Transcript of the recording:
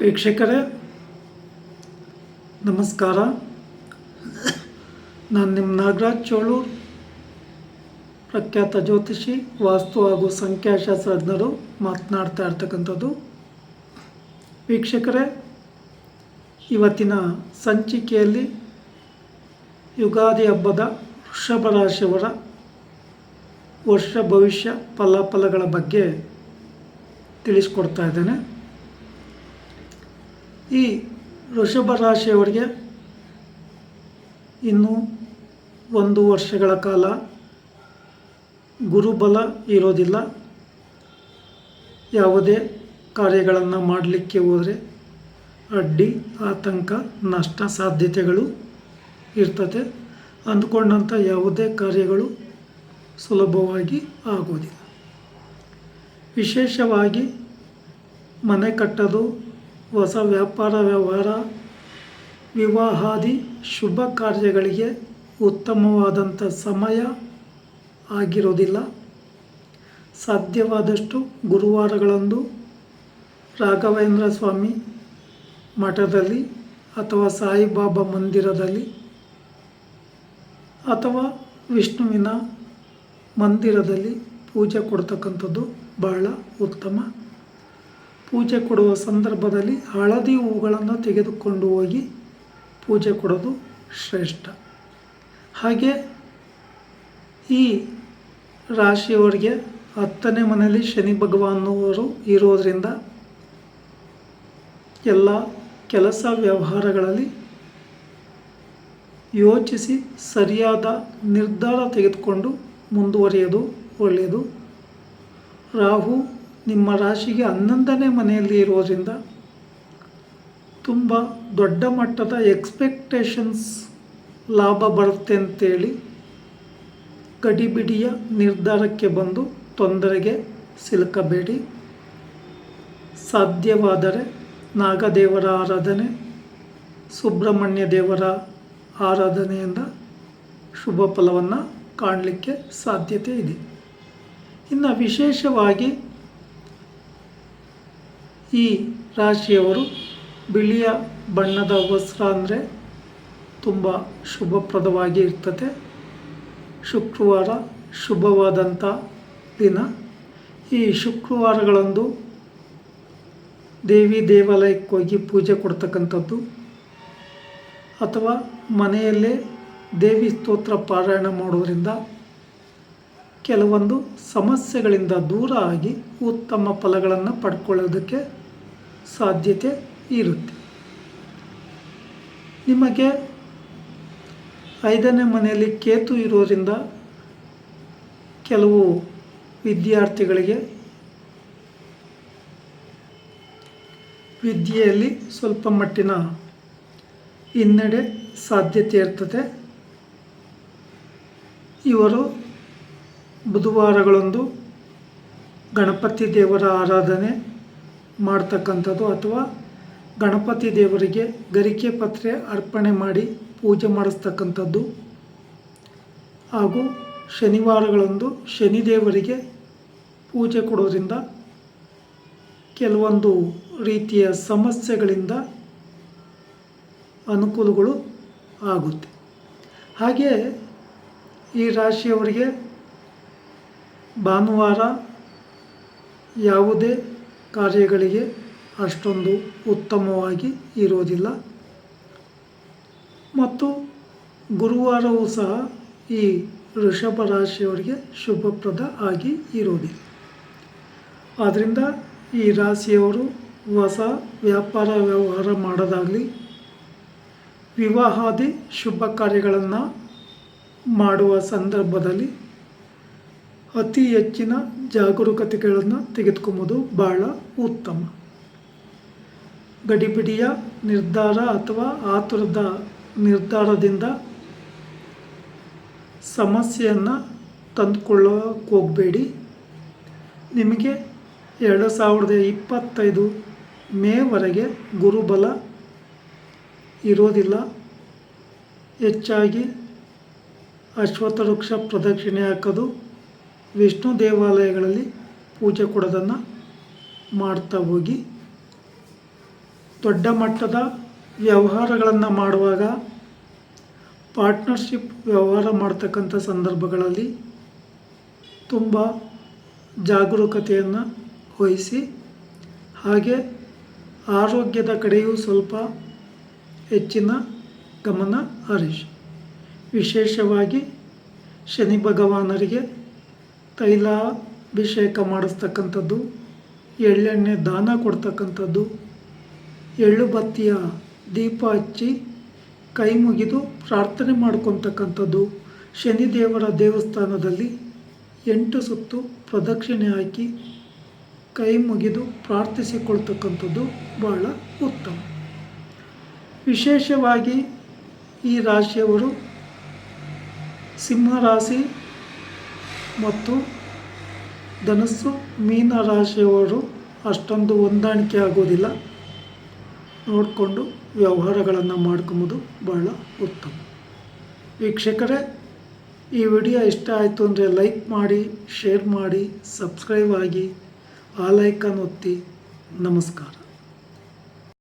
ವೀಕ್ಷಕರೇ, ನಮಸ್ಕಾರ. ನಾನು ನಿಮ್ಮ ನಾಗರಾಜ್ ಚೋಳೂರ್ ಪ್ರಖ್ಯಾತ ಜ್ಯೋತಿಷಿ, ವಾಸ್ತು ಹಾಗೂ ಸಂಖ್ಯಾಶಾಸ್ತ್ರಜ್ಞರು, ಮಾತನಾಡ್ತಾ ಇರ್ತಕ್ಕಂಥದ್ದು. ವೀಕ್ಷಕರೇ, ಇವತ್ತಿನ ಸಂಚಿಕೆಯಲ್ಲಿ ಯುಗಾದಿ ಹಬ್ಬದ ವೃಷಭ ರಾಶಿಯವರ ವರ್ಷ ಭವಿಷ್ಯ ಫಲಾಫಲಗಳ ಬಗ್ಗೆ ತಿಳಿಸ್ಕೊಡ್ತಾ ಇದ್ದೇನೆ. ಈ ವೃಷಭ ರಾಶಿಯವರಿಗೆ ಇನ್ನು ಒಂದು ವರ್ಷಗಳ ಕಾಲ ಗುರುಬಲ ಇರೋದಿಲ್ಲ. ಯಾವುದೇ ಕಾರ್ಯಗಳನ್ನು ಮಾಡಲಿಕ್ಕೆ ಹೋದರೆ ಅಡ್ಡಿ, ಆತಂಕ, ನಷ್ಟ ಸಾಧ್ಯತೆಗಳು ಇರ್ತದೆ. ಅಂದ್ಕೊಂಡಂಥ ಯಾವುದೇ ಕಾರ್ಯಗಳು ಸುಲಭವಾಗಿ ಆಗೋದಿಲ್ಲ. ವಿಶೇಷವಾಗಿ ಮನೆ ಕಟ್ಟೋದು ಹೊಸ ವ್ಯಾಪಾರ, ವ್ಯವಹಾರ, ವಿವಾಹಾದಿ ಶುಭ ಕಾರ್ಯಗಳಿಗೆ ಉತ್ತಮವಾದಂಥ ಸಮಯ ಆಗಿರೋದಿಲ್ಲ. ಸಾಧ್ಯವಾದಷ್ಟು ಗುರುವಾರಗಳಂದು ರಾಘವೇಂದ್ರ ಸ್ವಾಮಿ ಮಠದಲ್ಲಿ ಅಥವಾ ಸಾಯಿಬಾಬಾ ಮಂದಿರದಲ್ಲಿ ಅಥವಾ ವಿಷ್ಣುವಿನ ಮಂದಿರದಲ್ಲಿ ಪೂಜೆ ಕೊಡ್ತಕ್ಕಂಥದ್ದು ಬಹಳ ಉತ್ತಮ ಪೂಜೆ ಕೊಡುವ ಸಂದರ್ಭದಲ್ಲಿ ಹಳದಿ ಹೂಗಳನ್ನು ತೆಗೆದುಕೊಂಡು ಹೋಗಿ ಪೂಜೆ ಕೊಡೋದು ಶ್ರೇಷ್ಠ. ಹಾಗೆ ಈ ರಾಶಿಯವರಿಗೆ ಹತ್ತನೇ ಮನೆಯಲ್ಲಿ ಶನಿ ಭಗವಾನವರು ಇರೋದರಿಂದ ಎಲ್ಲ ಕೆಲಸ ವ್ಯವಹಾರಗಳಲ್ಲಿ ಯೋಚಿಸಿ ಸರಿಯಾದ ನಿರ್ಧಾರ ತೆಗೆದುಕೊಂಡು ಮುಂದುವರಿಯೋದು ಒಳ್ಳೆಯದು. ರಾಹು ನಿಮ್ಮ ರಾಶಿಗೆ ಹನ್ನೊಂದನೇ ಮನೆಯಲ್ಲಿ ಇರೋದ್ರಿಂದ ತುಂಬ ದೊಡ್ಡ ಮಟ್ಟದ ಎಕ್ಸ್ಪೆಕ್ಟೇಷನ್ಸ್ ಲಾಭ ಬರುತ್ತೆ ಅಂತೇಳಿ ಗಡಿಬಿಡಿಯ ನಿರ್ಧಾರಕ್ಕೆ ಬಂದು ತೊಂದರೆಗೆ ಸಿಲುಕಬೇಡಿ. ಸಾಧ್ಯವಾದರೆ ನಾಗದೇವರ ಆರಾಧನೆ, ಸುಬ್ರಹ್ಮಣ್ಯ ದೇವರ ಆರಾಧನೆಯಿಂದ ಶುಭ ಫಲವನ್ನು ಕಾಣಲಿಕ್ಕೆ ಸಾಧ್ಯತೆ ಇದೆ. ಇನ್ನು ವಿಶೇಷವಾಗಿ ಈ ರಾಶಿಯವರು ಬಿಳಿಯ ಬಣ್ಣದ ವಸ್ತ್ರ ಅಂದರೆ ತುಂಬ ಶುಭಪ್ರದವಾಗಿ ಇರ್ತದೆ. ಶುಕ್ರವಾರ ಶುಭವಾದಂಥ ದಿನ. ಈ ಶುಕ್ರವಾರಗಳಂದು ದೇವಿ ದೇವಾಲಯಕ್ಕೆ ಹೋಗಿ ಪೂಜೆ ಕೊಡ್ತಕ್ಕಂಥದ್ದು. ಅಥವಾ ಮನೆಯಲ್ಲೇ ದೇವಿ ಸ್ತೋತ್ರ ಪಾರಾಯಣ ಮಾಡೋದರಿಂದ ಕೆಲವೊಂದು ಸಮಸ್ಯೆಗಳಿಂದ ದೂರ ಆಗಿ ಉತ್ತಮ ಫಲಗಳನ್ನು ಪಡ್ಕೊಳ್ಳೋದಕ್ಕೆ ಸಾಧ್ಯತೆ ಇರುತ್ತೆ. ನಿಮಗೆ ಐದನೇ ಮನೆಯಲ್ಲಿ ಕೇತು ಇರೋದರಿಂದ ಕೆಲವು ವಿದ್ಯಾರ್ಥಿಗಳಿಗೆ ವಿದ್ಯೆಯಲ್ಲಿ ಸ್ವಲ್ಪ ಮಟ್ಟಿನ ಹಿನ್ನಡೆ ಸಾಧ್ಯತೆ ಇರ್ತದೆ. ಇವರು ಬುಧವಾರಗಳಂದು ಗಣಪತಿ ದೇವರ ಆರಾಧನೆ ಮಾಡ್ತಕ್ಕಂಥದ್ದು ಅಥವಾ ಗಣಪತಿ ದೇವರಿಗೆ ಗರಿಕೆ ಪತ್ರೆ ಅರ್ಪಣೆ ಮಾಡಿ ಪೂಜೆ ಮಾಡಿಸ್ತಕ್ಕಂಥದ್ದು. ಹಾಗೂ ಶನಿವಾರಗಳಂದು ಶನಿದೇವರಿಗೆ ಪೂಜೆ ಕೊಡೋದ್ರಿಂದ ಕೆಲವೊಂದು ರೀತಿಯ ಸಮಸ್ಯೆಗಳಿಂದ ಅನುಕೂಲಗಳು ಆಗುತ್ತೆ. ಹಾಗೆ ಈ ರಾಶಿಯವರಿಗೆ ಭಾನುವಾರ ಯಾವುದೇ ಕಾರ್ಯಗಳಿಗೆ ಅಷ್ಟೊಂದು ಉತ್ತಮವಾಗಿ ಇರೋದಿಲ್ಲ ಮತ್ತು ಗುರುವಾರವೂ ಸಹ ಈ ಋಷಭ ರಾಶಿಯವರಿಗೆ ಶುಭಪ್ರದ ಆಗಿ ಇರೋದಿಲ್ಲ ಆದ್ದರಿಂದ ಈ ರಾಶಿಯವರು ಹೊಸ ವ್ಯಾಪಾರ ವ್ಯವಹಾರ ಮಾಡೋದಾಗಲಿ, ವಿವಾಹಾದಿ ಶುಭ ಕಾರ್ಯಗಳನ್ನು ಮಾಡುವ ಸಂದರ್ಭದಲ್ಲಿ ಅತಿ ಹೆಚ್ಚಿನ ಜಾಗರೂಕತೆಗಳನ್ನು ತೆಗೆದುಕೊಂಬುದು ಬಹಳ ಉತ್ತಮ. ಗಡಿಬಿಡಿಯ ನಿರ್ಧಾರ ಅಥವಾ ಆತುರದ ನಿರ್ಧಾರದಿಂದ ಸಮಸ್ಯೆಯನ್ನು ತಂದುಕೊಳ್ಳೋಕೆ ಹೋಗಬೇಡಿ. ನಿಮಗೆ ಎರಡು ಸಾವಿರದ ಇಪ್ಪತ್ತೈದು ಮೇವರೆಗೆ ಗುರುಬಲ ಇರೋದಿಲ್ಲ. ಹೆಚ್ಚಾಗಿ ಅಶ್ವತ್ಥ ವೃಕ್ಷ ಪ್ರದಕ್ಷಿಣೆ ಹಾಕೋದು ವಿಷ್ಣು ದೇವಾಲಯಗಳಲ್ಲಿ ಪೂಜೆ ಕೊಡೋದನ್ನು ಮಾಡ್ತಾ ಹೋಗಿ. ದೊಡ್ಡ ಮಟ್ಟದ ವ್ಯವಹಾರಗಳನ್ನು ಮಾಡುವಾಗ ಪಾರ್ಟ್ನರ್ಶಿಪ್ ವ್ಯವಹಾರ ಮಾಡ್ತಕ್ಕಂಥ ಸಂದರ್ಭಗಳಲ್ಲಿ ತುಂಬ ಜಾಗರೂಕತೆಯನ್ನು ವಹಿಸಿ, ಹಾಗೆ ಆರೋಗ್ಯದ ಕಡೆಯೂ ಸ್ವಲ್ಪ ಹೆಚ್ಚಿನ ಗಮನ ಹರಿಸಿ. ವಿಶೇಷವಾಗಿ ಶನಿ ಭಗವಾನರಿಗೆ ತೈಲಾಭಿಷೇಕ ಮಾಡಿಸ್ತಕ್ಕಂಥದ್ದು, ಎಳ್ಳೆಣ್ಣೆ ದಾನ ಕೊಡ್ತಕ್ಕಂಥದ್ದು, ಎಳ್ಳು ಬತ್ತಿಯ ದೀಪ ಹಚ್ಚಿ ಕೈ ಮುಗಿದು ಪ್ರಾರ್ಥನೆ ಮಾಡ್ಕೊತಕ್ಕಂಥದ್ದು ಶನಿದೇವರ ದೇವಸ್ಥಾನದಲ್ಲಿ ಎಂಟು ಸುತ್ತು ಪ್ರದಕ್ಷಿಣೆ ಹಾಕಿ ಕೈ ಮುಗಿದು ಪ್ರಾರ್ಥಿಸಿಕೊಳ್ತಕ್ಕಂಥದ್ದು ಬಹಳ ಉತ್ತಮ. ವಿಶೇಷವಾಗಿ ಈ ರಾಶಿಯವರು ಸಿಂಹರಾಶಿ ಮತ್ತು ಧನಸ್ಸು ಮೀನ ರಾಶಿಯವರು ಅಷ್ಟೊಂದು ಹೊಂದಾಣಿಕೆ ಆಗೋದಿಲ್ಲ. ನೋಡಿಕೊಂಡು ವ್ಯವಹಾರಗಳನ್ನು ಮಾಡ್ಕೊಂಬೋದು ಬಹಳ ಉತ್ತಮ. ವೀಕ್ಷಕರೇ, ಈ ವಿಡಿಯೋ ಇಷ್ಟ ಆಯಿತು ಅಂದರೆ ಲೈಕ್ ಮಾಡಿ, ಶೇರ್ ಮಾಡಿ, ಸಬ್ಸ್ಕ್ರೈಬ್ ಆಗಿ, ಆ ಒತ್ತಿ. ನಮಸ್ಕಾರ.